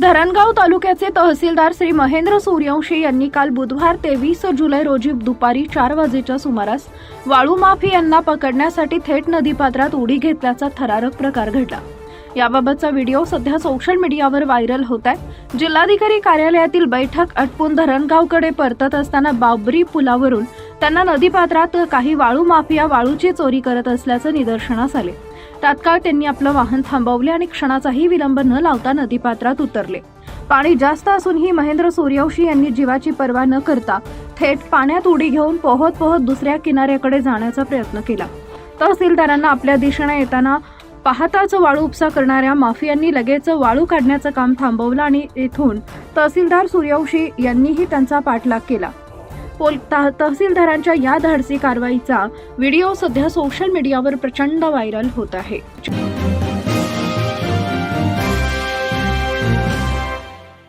धरणगाव तालुक्याचे तहसीलदार श्री महेंद्र सूर्यवंशी यांनी काल बुधवार तेवीस जुलै रोजी दुपारी चार वाजेच्या सुमारास वाळू माफियांना पकडण्यासाठी थेट नदीपात्रात उडी घेतल्याचा थरारक प्रकार घडला. याबाबतचा व्हिडिओ सध्या सोशल मीडियावर व्हायरल होत आहे. जिल्हाधिकारी कार्यालयातील बैठक आटपून धरणगावकडे परतत असताना बाबरी पुलावरून त्यांना नदीपात्रात काही वाळू माफिया वाळूची चोरी करत असल्याचं निदर्शनास आले. तात्काळ त्यांनी आपलं वाहन थांबवले आणि क्षणाचाही विलंब न लावता नदीपात्रात उतरले. पाणी जास्त असूनही महेंद्र सूर्यवंशी यांनी जीवाची पर्वा न करता थेट पाण्यात उडी घेऊन पोहत पोहत दुसऱ्या किनाऱ्याकडे जाण्याचा प्रयत्न केला. तहसीलदारांना आपल्या दिशेने येताना पाहताच वाळू उपसा करणाऱ्या माफियांनी लगेच वाळू काढण्याचं काम थांबवलं आणि येथून तहसीलदार सूर्यवंशी यांनीही त्यांचा पाठलाग केला. पोल ता- तहसीलदारांच्या या धाडसी कारवाईचा व्हिडिओ सध्या सोशल मीडियावर प्रचंड व्हायरल होत आहे.